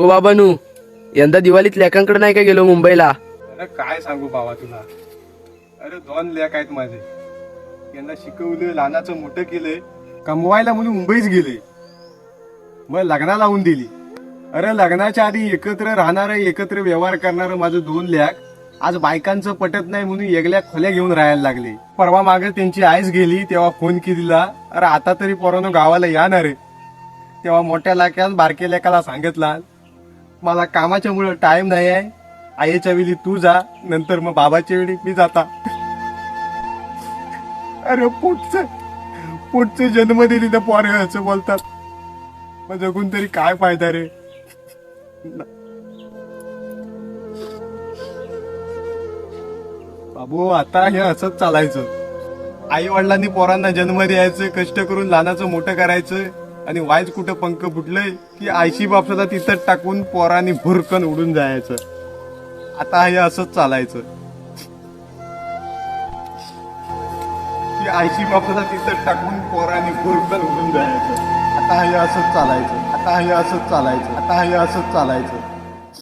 हो बाबानू यंदा दिवाळीत लेकांकडे नाही का गेलो मुंबईला? अरे काय सांगू बाबा तुला? अरे दोन लेख आहेत माझे. यांना शिकवलं लहानाचं मोठं केलंय कमवायला म्हणून मुंबईच गेले. मग लग्ना लावून दिली. अरे लग्नाच्या आधी एकत्र राहणारं एकत्र व्यवहार करणारं माझं दोन लेख आज बायकांचं पटत नाही म्हणून एकल्या खोल्या घेऊन राहायला लागले. परवा मागे त्यांची आईस गेली तेव्हा फोन केलेला अरे आता तरी पोरानं गावाला येणार आहे. तेव्हा मोठ्या लाक्यात बारक्या लेकाला सांगितला मला कामाच्या मुळे टाइम नाही आहे. आईच्या वेळी तू जा नंतर मग बाबाच्या वेळी मी जाता. अरे पोटच पुढचं जन्म दिली तर पोर असं बोलतात. मग जगून तरी काय फायदा रे? बाबू आता हे असंच चालायचं. आई वडिलांनी पोरांना जन्म द्यायचं कष्ट करून लहानाचं मोठं करायचं. आणि वाईज कुठं पंख फुटलंय की आयशी बापसाला तिथं टाकून पोरांनी भुरकन उडून जायचं. आता हे असंच चालायचं. की आयशी बापसाला तिथं टाकून पोरांनी भुरकन उडून जायचं. आता हे असंच चालायचं. आता हे असंच चालायचं. आता हे असंच चालायचं.